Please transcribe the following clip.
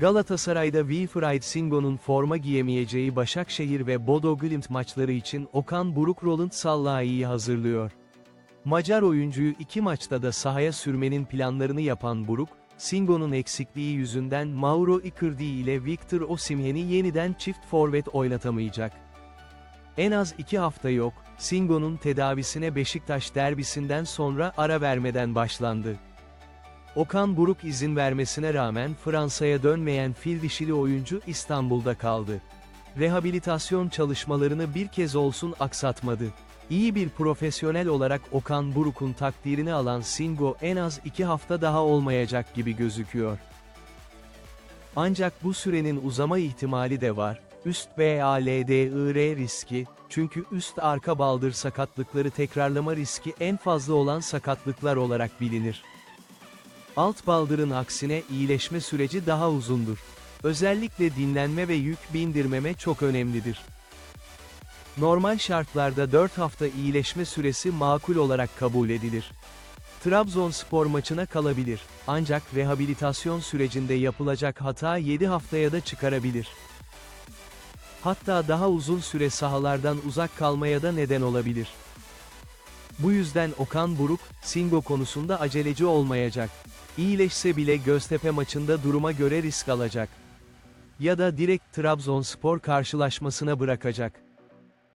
Galatasaray'da Wilfried Singo'nun forma giyemeyeceği Başakşehir ve Bodo Glimt maçları için Okan Buruk Roland Sallai'yi hazırlıyor. Macar oyuncuyu iki maçta da sahaya sürmenin planlarını yapan Buruk, Singo'nun eksikliği yüzünden Mauro Icardi ile Victor Osimhen'i yeniden çift forvet oynatamayacak. En az iki hafta yok, Singo'nun tedavisine Beşiktaş derbisinden sonra ara vermeden başlandı. Okan Buruk izin vermesine rağmen Fransa'ya dönmeyen fil dişili oyuncu İstanbul'da kaldı. Rehabilitasyon çalışmalarını bir kez olsun aksatmadı. İyi bir profesyonel olarak Okan Buruk'un takdirini alan Singo en az iki hafta daha olmayacak gibi gözüküyor. Ancak bu sürenin uzama ihtimali de var, üst BALDIR riski, çünkü üst arka baldır sakatlıkları tekrarlama riski en fazla olan sakatlıklar olarak bilinir. Alt baldırın aksine iyileşme süreci daha uzundur. Özellikle dinlenme ve yük bindirmeme çok önemlidir. Normal şartlarda 4 hafta iyileşme süresi makul olarak kabul edilir. Trabzonspor maçına kalabilir, ancak rehabilitasyon sürecinde yapılacak hata 7 haftaya da çıkarabilir. Hatta daha uzun süre sahalardan uzak kalmaya da neden olabilir. Bu yüzden Okan Buruk, Singo konusunda aceleci olmayacak. İyileşse bile Göztepe maçında duruma göre risk alacak. Ya da direkt Trabzonspor karşılaşmasına bırakacak.